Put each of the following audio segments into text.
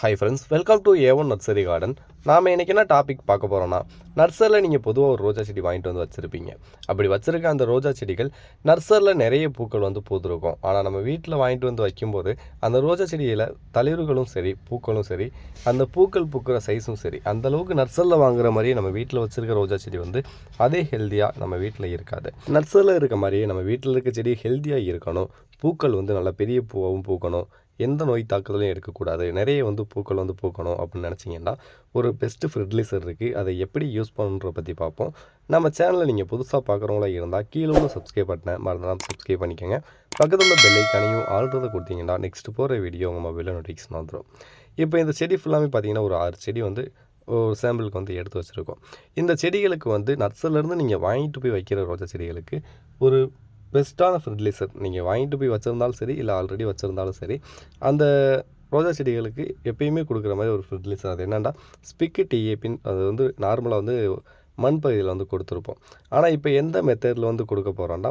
Hi friends welcome to A one nursery garden நாம் இன்றைக்கி என்ன டாபிக் பார்க்க போகிறோன்னா நர்சரியில் நீங்கள் பொதுவாக ஒரு ரோஜா செடி வாங்கிட்டு வந்து வச்சுருப்பீங்க. அப்படி வச்சுருக்க அந்த ரோஜா செடிகள் நர்சரியில் நிறைய பூக்கள் வந்து பூத்துருக்கும். ஆனால் நம்ம வீட்டில் வாங்கிட்டு வந்து வைக்கும்போது அந்த ரோஜா செடியில் தளிர்களும் சரி பூக்களும் சரி அந்த பூக்கள் பூக்கிற சைஸும் சரி அந்தளவுக்கு நர்சரியில் வாங்குற மாதிரியே நம்ம வீட்டில் வச்சுருக்க ரோஜா செடி வந்து அதே ஹெல்த்தியாக நம்ம வீட்டில் இருக்காது. நர்சரியில் இருக்க மாதிரியே நம்ம வீட்டில் இருக்க செடி ஹெல்த்தியாக இருக்கணும். பூக்கள் வந்து நல்ல பெரிய பூவாகவும் பூக்கணும். எந்த நோய் தாக்குதலையும் இருக்கக்கூடாது நிறைய வந்து பூக்கள் வந்து பூக்கணும் அப்படின்னு நினச்சிங்கன்னா ஒரு பெஸ்ட்டு ஃபெர்டிலைசர் இருக்குது அதை எப்படி யூஸ் பண்ணுறத பற்றி பார்ப்போம். நம்ம சேனலில் நீங்கள் புதுசாக பார்க்குறவங்களா இருந்தால் கீழே உள்ள சப்ஸ்கிரைப் பண்ணேன் மறந்துடாம சப்ஸ்கிரைப் பண்ணிக்கோங்க. பக்கத்தில் உள்ள பெல்லைக்கானையும் ஆல்ரெடி கொடுத்தீங்கன்னா நெக்ஸ்ட் போகிற வீடியோ உங்கள் மொபைலில் நோட்டிஃபிகேஷன் வந்துடும் இப்போ இந்த செடி ஃபுல்லாமே பார்த்தீங்கன்னா ஒரு ஆறு செடி வந்து ஒரு சாம்பிளுக்கு வந்து எடுத்து வச்சுருக்கோம். இந்த செடிகளுக்கு வந்து நர்சரிலேருந்து நீங்கள் வாங்கிட்டு போய் வைக்கிற ரோஜா செடிகளுக்கு ஒரு பெஸ்ட்டான ஃபெர்டிலைசர் நீங்கள் வாங்கிட்டு போய் வச்சுருந்தாலும் சரி இல்லை ஆல்ரெடி வச்சுருந்தாலும் சரி அந்த ரோஜா செடிகளுக்கு எப்பயுமே கொடுக்குற மாதிரி ஒரு ஃபெர்டிலைசர் அது என்னென்னா ஸ்பிக்கு டிஏபின் அது வந்து நார்மலாக வந்து மண் பகுதியில் வந்து கொடுத்துருப்போம். ஆனால் இப்போ எந்த மெத்தடில் வந்து கொடுக்க போகிறோன்னா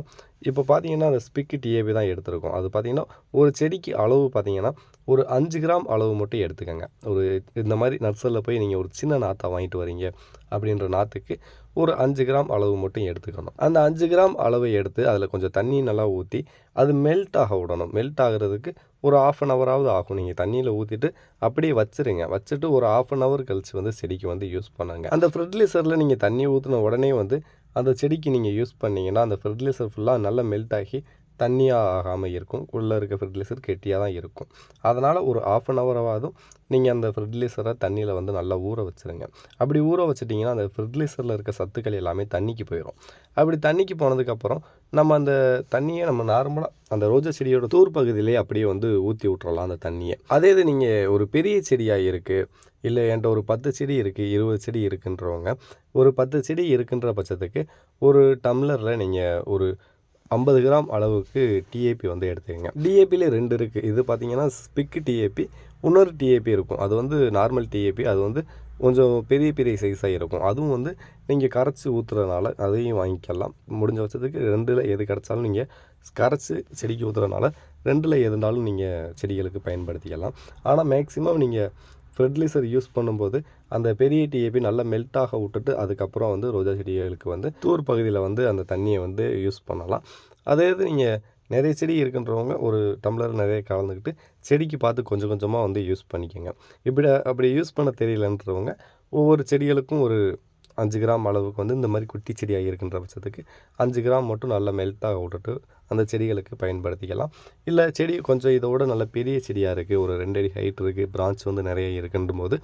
இப்போ பார்த்தீங்கன்னா அந்த ஸ்பிக்கு டிஏபி தான் எடுத்திருக்கோம். அது பார்த்தீங்கன்னா ஒரு செடிக்கு அளவு பார்த்தீங்கன்னா ஒரு அஞ்சு கிராம் அளவு மட்டும் எடுத்துக்கோங்க. ஒரு இந்த மாதிரி நர்சரியில் போய் நீங்கள் ஒரு சின்ன நாற்றை வாங்கிட்டு வரீங்க அப்படின்ற நாற்றுக்கு ஒரு அஞ்சு கிராம் அளவு மட்டும் எடுத்துக்கணும். அந்த அஞ்சு கிராம் அளவை எடுத்து அதில் கொஞ்சம் தண்ணி நல்லா ஊற்றி அது மெல்ட் ஆக விடணும். மெல்ட் ஆகிறதுக்கு ஒரு ஆஃப் அன் ஹவராவது ஆகும். நீங்கள் தண்ணியில் ஊற்றிட்டு அப்படியே வச்சுருங்க. வச்சுட்டு ஒரு ஆஃப் அன் ஹவர் கழித்து வந்து செடிக்கு வந்து யூஸ் பண்ணுங்க. அந்த ஃபெர்டிலைசரில் நீங்கள் தண்ணி ஊற்றின உடனே வந்து அந்த செடிக்கு நீங்கள் யூஸ் பண்ணிங்கன்னா அந்த ஃபெர்டிலைசர் ஃபுல்லாக நல்லா மெல்ட் ஆகி தண்ணியாக ஆகாமல் இருக்கும். உள்ளே இருக்க ஃபெர்டிலைசர் கெட்டியாக தான் இருக்கும். அதனால் ஒரு ஆஃப் அன் ஹவராவதும் நீங்கள் அந்த ஃபெர்டிலைசரை தண்ணியில் வந்து நல்லா ஊற வச்சுருங்க. அப்படி ஊற வச்சிட்டிங்கன்னா அந்த ஃபெர்டிலைசரில் இருக்க சத்துக்கள் எல்லாமே தண்ணிக்கு போயிடும் அப்படி தண்ணிக்கு போனதுக்கப்புறம் நம்ம அந்த தண்ணியை நம்ம நார்மலாக அந்த ரோஜா செடியோட தூர் பகுதியிலே அப்படியே வந்து ஊற்றி விட்றலாம் அந்த தண்ணியை. அதே இது நீங்கள் ஒரு பெரிய செடியாக இருக்குது இல்லை என்கிட்ட ஒரு பத்து செடி இருக்குது இருபது செடி இருக்குன்றவங்க ஒரு பத்து செடி இருக்குன்ற பட்சத்துக்கு ஒரு டம்ளரில் நீங்கள் ஒரு ஐம்பது கிராம் அளவுக்கு டிஏபி வந்து எடுத்துக்கங்க. டிஏபியில் ரெண்டு இருக்குது இது பார்த்தீங்கன்னா ஸ்பிக்கு டிஏபி இன்னொரு டிஏபி இருக்கும். அது வந்து நார்மல் டிஏபி அது வந்து கொஞ்சம் பெரிய பெரிய சைஸாக இருக்கும். அதுவும் வந்து நீங்கள் கரைச்சி ஊற்றுறதுனால அதையும் வாங்கிக்கலாம். முடிஞ்ச பட்சத்துக்கு ரெண்டில் எது கிடச்சாலும் நீங்கள் கரைச்சி செடிக்கு ஊற்றுறதுனால ரெண்டில் எது இருந்தாலும் நீங்கள் செடிகளுக்கு பயன்படுத்திக்கலாம். ஆனால் மேக்ஸிமம் நீங்கள் ஃபெர்டிலைசர் யூஸ் பண்ணும்போது அந்த பெரிய டிஏபி நல்லா மெல்ட் ஆக விட்டுட்டு அதுக்கப்புறம் வந்து ரோஜா செடிகளுக்கு வந்து தூர் பகுதியில் வந்து அந்த தண்ணியை வந்து யூஸ் பண்ணலாம். அதே இது நீங்கள் நிறைய செடி இருக்குன்றவங்க ஒரு டம்ளர் நிறைய கலந்துக்கிட்டு செடிக்கு பார்த்து கொஞ்சம் கொஞ்சமாக வந்து யூஸ் பண்ணிக்கோங்க. இப்படி அப்படி யூஸ் பண்ண தெரியலன்றவங்க ஒவ்வொரு செடிகளுக்கும் ஒரு அஞ்சு கிராம் அளவுக்கு வந்து இந்த மாதிரி குட்டி செடியாக இருக்கின்ற பட்சத்துக்கு அஞ்சு கிராம் மட்டும் நல்லா மெல்ட்டாக விட்டுட்டு அந்த செடிகளுக்கு பயன்படுத்திக்கலாம். இல்லை செடி கொஞ்சம் இதோட நல்ல பெரிய செடியாக இருக்குது ஒரு ரெண்டு அடி ஹைட் இருக்குது பிரான்ச் வந்து நிறைய இருக்குன்ற போது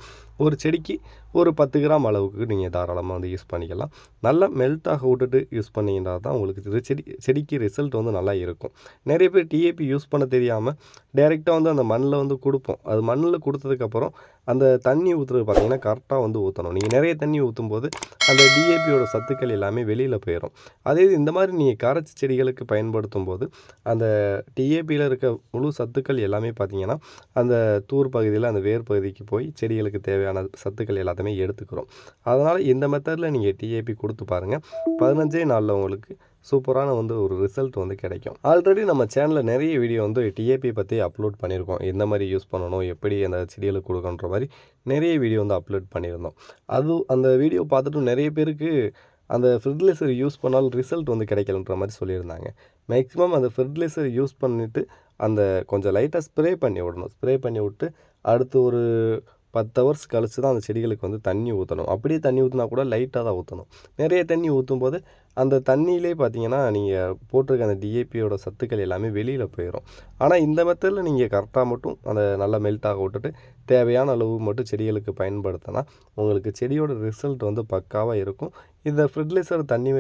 ஒரு செடிக்கு ஒரு பத்து கிராம் அளவுக்கு நீங்கள் தாராளமாக வந்து யூஸ் பண்ணிக்கலாம். நல்லா மெல்ட்டாக விட்டுட்டு யூஸ் பண்ணிங்கன்னா தான் உங்களுக்கு செடி செடிக்கு ரிசல்ட் வந்து நல்லா இருக்கும். நிறைய பேர் டிஏபி யூஸ் பண்ண தெரியாமல் டைரெக்டாக வந்து அந்த மண்ணில் வந்து கொடுப்போம். அது மண்ணில் கொடுத்ததுக்கப்புறம் அந்த தண்ணி ஊற்றுறது பார்த்தீங்கன்னா கரெக்டாக வந்து ஊற்றணும் நீங்கள் நிறைய தண்ணி ஊற்றும் போது அந்த டிஏபியோட சத்துக்கள் எல்லாமே வெளியில் போயிடும் அதே இது இந்த மாதிரி நீங்கள் கரைச்சி செடிகளுக்கு பயன்படுத்தும் போது அந்த டிஏபியில் இருக்க முழு சத்துக்கள் எல்லாமே பார்த்தீங்கன்னா அந்த தூர் பகுதியில் அந்த வேர் பகுதிக்கு போய் செடிகளுக்கு தேவையான சத்துக்கள் எல்லாத்தையுமே எடுத்துக்கிறோம். அதனால் இந்த மெத்தடில் நீங்கள் டிஏபி கொடுத்து பாருங்கள் பதினஞ்சே நாளில் உங்களுக்கு சூப்பரான வந்து ஒரு ரிசல்ட் வந்து கிடைக்கும். ஆல்ரெடி நம்ம சேனலில் நிறைய வீடியோ வந்து டிஏபி பற்றி அப்லோட் பண்ணியிருக்கோம். எந்த மாதிரி யூஸ் பண்ணணும் எப்படி அந்த செடிகளுக்கு கொடுக்கணுன்ற மாதிரி நிறைய வீடியோ வந்து அப்லோட் பண்ணியிருந்தோம். அது அந்த வீடியோ பார்த்துட்டு நிறைய பேருக்கு அந்த ஃபெர்டிலைசர் யூஸ் பண்ணாலும் ரிசல்ட் வந்து கிடைக்கலன்ற மாதிரி சொல்லியிருந்தாங்க. மேக்ஸிமம் அந்த ஃபெர்டிலைசர் யூஸ் பண்ணிவிட்டு அந்த கொஞ்சம் லைட்டாக ஸ்ப்ரே பண்ணி விடணும். ஸ்ப்ரே பண்ணி விட்டு அடுத்து ஒரு பத்து ஹவர்ஸ் கழித்து தான் அந்த செடிகளுக்கு வந்து தண்ணி ஊற்றணும் அப்படியே தண்ணி ஊற்றினா கூட லைட்டாக தான் ஊற்றணும் நிறைய தண்ணி ஊற்றும் போது அந்த தண்ணியிலே பார்த்தீங்கன்னா நீங்கள் போட்டிருக்க அந்த டிஏபியோட சத்துக்கள் எல்லாமே வெளியில் போயிடும் ஆனால் இந்த மெத்தடில் நீங்கள் கரெக்டாக மட்டும் அந்த நல்லா மெல்ட் ஆக விட்டுட்டு தேவையான அளவு மட்டும் செடிகளுக்கு பயன்படுத்தினா உங்களுக்கு செடியோட ரிசல்ட் வந்து பக்காவாக இருக்கும். இந்த ஃபெர்டிலைசர் தண்ணி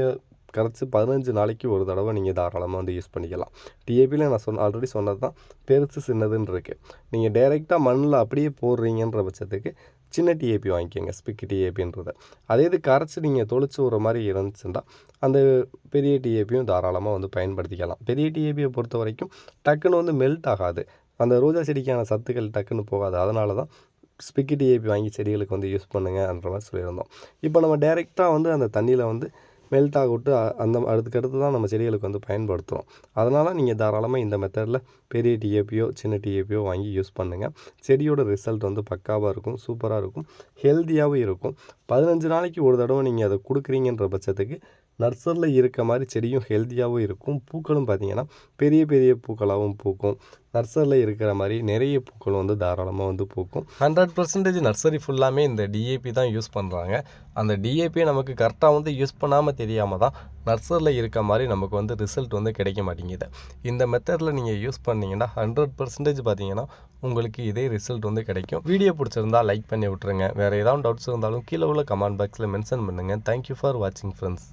கரைச்சி பதினஞ்சு நாளைக்கு ஒரு தடவை நீங்கள் தாராளமாக வந்து யூஸ் பண்ணிக்கலாம். டிஏபியில் நான் சொன்ன ஆல்ரெடி சொன்னது தான் பெருசு சின்னதுன்னு இருக்குது நீங்கள் டைரெக்டாக மண்ணில் அப்படியே போடுறீங்கன்ற பட்சத்துக்கு சின்ன டிஏபி வாங்கிக்கோங்க ஸ்பிக் டிஏபின்றத அதே இது கரைச்சி நீங்கள் தொளிச்சு விட்ற மாதிரி இருந்துச்சுன்னா அந்த பெரிய டிஏபியும் தாராளமாக வந்து பயன்படுத்திக்கலாம். பெரிய டிஏபியை பொறுத்த வரைக்கும் டக்குன்னு வந்து மெல்ட் ஆகாது. அந்த ரோஜா செடிக்கான சத்துக்கள் டக்குன்னு போகாது. அதனால தான் ஸ்பிக்கி டிஏபி வாங்கி செடிகளுக்கு வந்து யூஸ் பண்ணுங்கன்ற மாதிரி சொல்லியிருந்தோம். இப்போ நம்ம டைரெக்டாக வந்து அந்த தண்ணியில் வந்து மெல்ட் விட்டு அந்த அதுக்கடுத்து தான் நம்ம செடிகளுக்கு வந்து பயன்படுத்துகிறோம் அதனால் நீங்கள் தாராளமாக இந்த மெத்தடில் பெரிய டிஏபியோ சின்ன டிஏபியோ வாங்கி யூஸ் பண்ணுங்கள் செடியோட ரிசல்ட் வந்து பக்காவாக இருக்கும் சூப்பராக இருக்கும் ஹெல்த்தியாகவும் இருக்கும். பதினஞ்சு நாளைக்கு ஒரு தடவை நீங்கள் அதை கொடுக்குறீங்கன்ற பட்சத்துக்கு நர்சரியில் இருக்க மாதிரி செடியும் ஹெல்த்தியாகவும் இருக்கும். பூக்களும் பார்த்தீங்கன்னா பெரிய பெரிய பூக்களாகவும் பூக்கும். நர்சரியில் இருக்கிற மாதிரி நிறைய பூக்கள் வந்து தாராளமாக வந்து பூக்கும். ஹண்ட்ரட் பர்சன்டேஜ் நர்சரி ஃபுல்லாமே இந்த டிஏபி தான் யூஸ் பண்ணுறாங்க அந்த டிஏபியை நமக்கு கரெக்டாக வந்து யூஸ் பண்ணாமல் தெரியாமல் தான் நர்சரியில் இருக்க மாதிரி நமக்கு வந்து ரிசல்ட் வந்து கிடைக்க மாட்டேங்குது. இந்த மெத்தடில் நீங்கள் யூஸ் பண்ணிங்கன்னா ஹண்ட்ரட் பர்சன்டேஜ் பார்த்தீங்கன்னா உங்களுக்கு இதே ரிசல்ட் வந்து கிடைக்கும். வீடியோ பிடிச்சிருந்தா லைக் பண்ணி விட்ருங்க வேறு ஏதாவது டவுட்ஸ் இருந்தாலும் கீழே உள்ள கமெண்ட் பாக்ஸில் மென்ஷன் பண்ணுங்கள் தேங்க்யூ ஃபார் வாட்சிங் ஃப்ரெண்ட்ஸ்